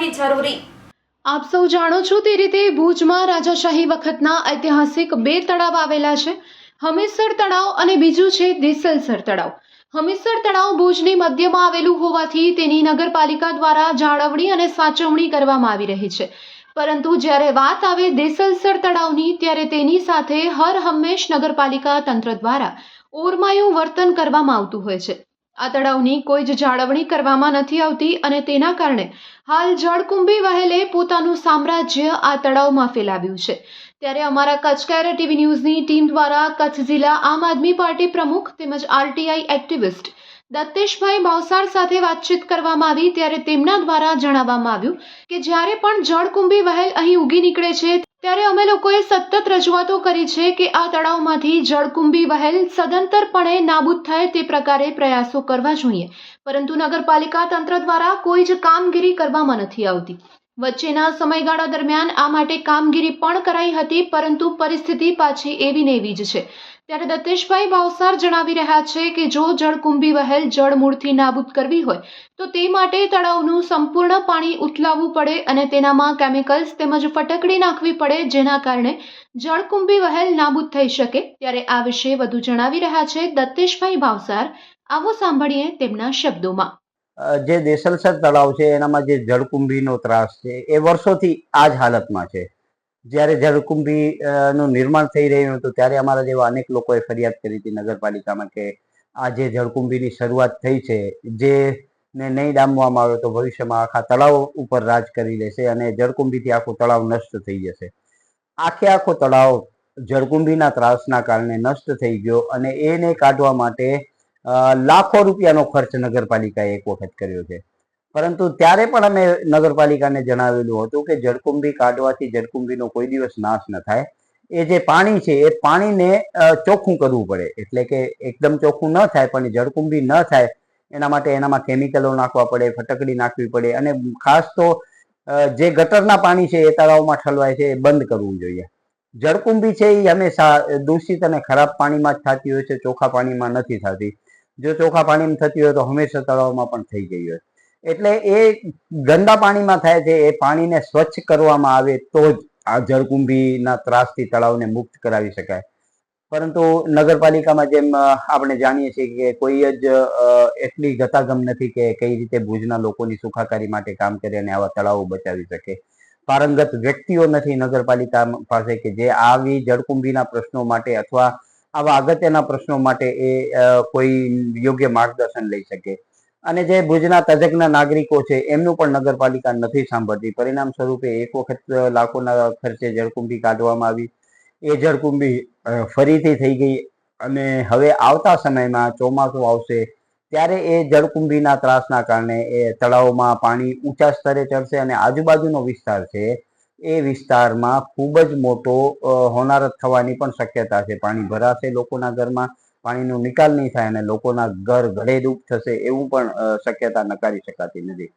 કાર્યવાહી જરૂરી. આપ સૌ જાણો છો તે રીતે ભુજમાં રાજાશાહી વખતના ઐતિહાસિક બે તળાવ આવેલા છે. હમીરસર તળાવ અને બીજું છે દેસલસર તળાવ. હમીરસર તળાવ ભુજની મધ્યમાં આવેલું હોવાથી તેની નગરપાલિકા દ્વારા જાળવણી અને સાચવણી કરવામાં આવી રહી છે. પરંતુ જ્યારે વાત આવે દેસલસર તળાવની, ત્યારે તેની સાથે હર હંમેશ નગરપાલિકા તંત્ર દ્વારા ઓરમાયું વર્તન કરવામાં આવતું હોય છે. આ તળાવની કોઈ જ જાળવણી કરવામાં નથી આવતી અને તેના કારણે હાલ જળકુંભી વહેલે પોતાનું સામ્રાજ્ય આ તળાવમાં ફેલાવ્યું છે. ત્યારે અમારા કચકેરા ટીવી ન્યૂઝની ટીમ દ્વારા કચ્છ જિલ્લા આમ આદમી પાર્ટી પ્રમુખ તેમજ આરટીઆઈ એક્ટિવિસ્ટ દત્તેશભાઈ ભાવસાર સાથે વાતચીત કરવામાં આવી ત્યારે તેમના દ્વારા જણાવવામાં આવ્યું કે જ્યારે પણ જળકુંભી વહેલ અહીં ઉગી નીકળે છે ત્યારે અમે લોકોએ સતત રજૂઆતો કરી છે કે આ તળાવમાંથી જળકુંભી વહેલ સદંતરપણે નાબૂદ થાય તે પ્રકારે પ્રયાસો કરવા જોઈએ. પરંતુ નગરપાલિકા તંત્ર દ્વારા કોઈ જ કામગીરી કરવામાં નથી આવતી. વચ્ચેના સમયગાળા દરમિયાન આ માટે કામગીરી પણ કરાઈ હતી, પરંતુ પરિસ્થિતિ પાછી એવી ને એવી જ છે. ત્યારે દત્તેશભાઈ ભાવસાર જણાવી રહ્યા છે કે જો જળકુંભી વહેલ જળમૂળથી નાબૂદ કરવી હોય, તો તે માટે તળાવનું સંપૂર્ણ પાણી ઉથલાવવું પડે અને તેનામાં કેમિકલ્સ તેમજ ફટકડી નાખવી પડે, જેના કારણે જળકુંભી વહેલ નાબૂદ થઈ શકે. ત્યારે આ વિશે વધુ જણાવી રહ્યા છે દત્તેશભાઈ ભાવસાર આવો સાંભળીએ તેમના શબ્દોમાં. જે દેસલસર તળાવ છે, એનામાં જે જળકુંભીનો ત્રાસ છે, એ વર્ષોથી આ જ હાલતમાં છે. જ્યારે જળકુંભી નું નિર્માણ થઈ રહ્યું હતું, ત્યારે અમારા જેવા અનેક લોકોએ ફરિયાદ કરી હતી નગરપાલિકામાં કે આ જે જળકુંભીની શરૂઆત થઈ છે, જે ને નહીં ડામવામાં આવે તો ભવિષ્યમાં આખા તળાવ ઉપર રાજ કરી લેશે અને જળકુંભીથી આખું તળાવ નષ્ટ થઈ જશે. આખે આખો તળાવ જળકુંભીના ત્રાસના કારણે નષ્ટ થઈ ગયો અને એને કાઢવા માટે લાખો રૂપિયાનો ખર્ચ નગરપાલિકાએ એક વખત કર્યો છે. પરંતુ ત્યારે પણ અમે નગરપાલિકાને જણાવેલું હતું કે જળકુંભી કાઢવાથી જળકુંભીનો કોઈ દિવસ નાશ ન થાય. એ જે પાણી છે, એ પાણીને ચોખ્ખું કરવું પડે. એટલે કે એકદમ ચોખ્ખું ન થાય, પણ જળકુંભી ન થાય, એના માટે એનામાં કેમિકલો નાખવા પડે ફટકડી નાખવી પડે અને ખાસ તો જે ગટરના પાણી છે, એ તળાવમાં ઠલવાય છે, એ બંધ કરવું જોઈએ. જળકુંભી છે, એ હંમેશા દૂષિત અને ખરાબ પાણીમાં જ થતી હોય છે, ચોખ્ખા પાણીમાં નથી થતી. જો ચોખ્ખા પાણીમાં થતી હોય તો હંમેશા તળાવમાં પણ થઈ ગઈ હોય. એટલે એ ગંદા પાણીમાં થાય છે, એ પાણીને સ્વચ્છ કરવામાં આવે તો જ આ જળકુંભીના ત્રાસથી તળાવને મુક્ત કરાવી શકાય. પરંતુ નગરપાલિકામાં જેમ આપણે જાણીએ છીએ કે કોઈ જ એટલી ગતાગમ નથી કે કઈ રીતે ભુજના લોકોની સુખાકારી માટે કામ કરે અને આવા તળાવો બચાવી શકે. પારંગત વ્યક્તિઓ નથી નગરપાલિકા પાસે કે જે આવી જળકુંભીના પ્રશ્નો માટે અથવા આવા અગત્યના પ્રશ્નો માટે એ કોઈ યોગ્ય માર્ગદર્શન લઈ શકે. અને જે ભુજના તજજ્ઞ નાગરિકો છે, એમનું પણ નગરપાલિકા નથી સાંભળતી. પરિણામ સ્વરૂપે એક વખત લાખોના ખર્ચે જળકુંભી કાઢવામાં આવી. એ જળકુંભી ફરીથી થઈ ગઈ અને હવે આવતા સમયમાં ચોમાસું આવશે, ત્યારે એ જળકુંભીના ત્રાસના કારણે એ તળાવમાં પાણી ઊંચા સ્તરે ચડશે અને આજુબાજુનો વિસ્તાર છે એ વિસ્તારમાં ખૂબ જ મોટો હોનારત થવાની પણ શક્યતા છે. પાણી ભરાશે લોકોના ઘરમાં, પાણીનો નિકાલ નહીં થાય અને લોકોના ઘર ઘડેડૂબ થશે એવું પણ શક્યતા નકારી શકાતી નથી.